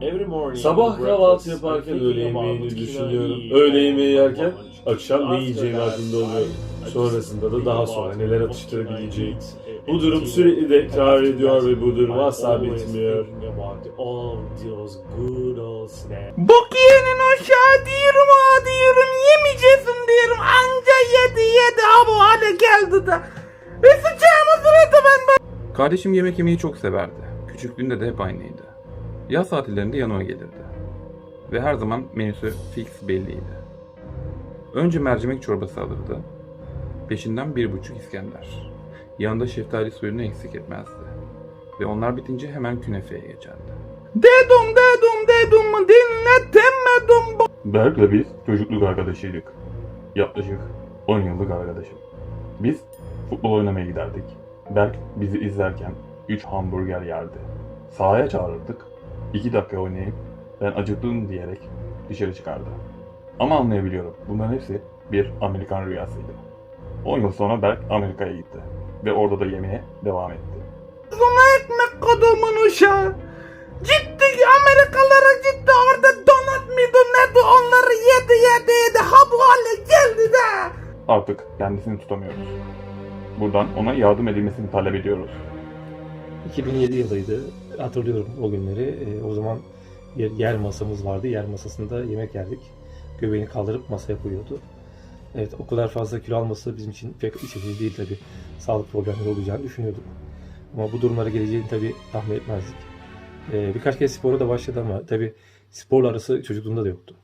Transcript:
Every morning Sabah kahvaltı yaparken öğle yemeğini düşünüyorum. Öğle yemeği yerken akşam ne yiyeceğim aklımda oluyor. Sonrasında da daha sonra neler atıştırabileceğim. Bu durum sürekli tekrar ediyor ve bu durum asla bitmiyor. Bok yiyenin aşağı diyorum ha diyorum yemeyeceksin diyorum anca yedi yedi ha bu hale geldi de. Ve sıçağımı sırada ben Kardeşim yemek yemeyi çok severdi. Küçüklüğünde de hep aynıydı. Yaz tatillerinde yanıma gelirdi. Ve her zaman menüsü fix belliydi. Önce mercimek çorbası alırdı. Peşinden bir buçuk İskender. Yanında şeftali suyunu eksik etmezdi. Ve onlar bitince hemen künefeye geçerdi. Dedim dedim dedim dinletemedim bu. Berk'le biz çocukluk arkadaşıydık. Yaklaşık 10 yıllık arkadaşım. Biz futbol oynamaya giderdik. Berk bizi izlerken 3 hamburger yerdi. Sahaya çağırırdık. 2 dakika oynayıp ben acıktım diyerek dışarı çıkardı. Ama anlayabiliyorum. Bunların hepsi bir Amerikan rüyasıydı. 10 yıl sonra Berk Amerika'ya gitti. Ve orada da yemeğe devam etti. Sana ekmek kodumun uşağı. Gitti Amerikalara gitti orada donat mıydı ne de onları yedi yedi yedi ha bu hale geldi de. Artık kendisini tutamıyoruz. Buradan ona yardım edilmesini talep ediyoruz. 2007 yılıydı. Hatırlıyorum o günleri. Ee, o zaman yer, yer masamız vardı. Yer masasında yemek yerdik. Göbeğini kaldırıp masaya koyuyordu. Evet o kadar fazla kilo alması bizim için pek iç değil tabi. Sağlık problemleri olacağını düşünüyorduk. Ama bu durumlara geleceğini tabi tahmin etmezdik. Ee, birkaç kez spora da başladı ama tabi sporla arası çocukluğunda da yoktu.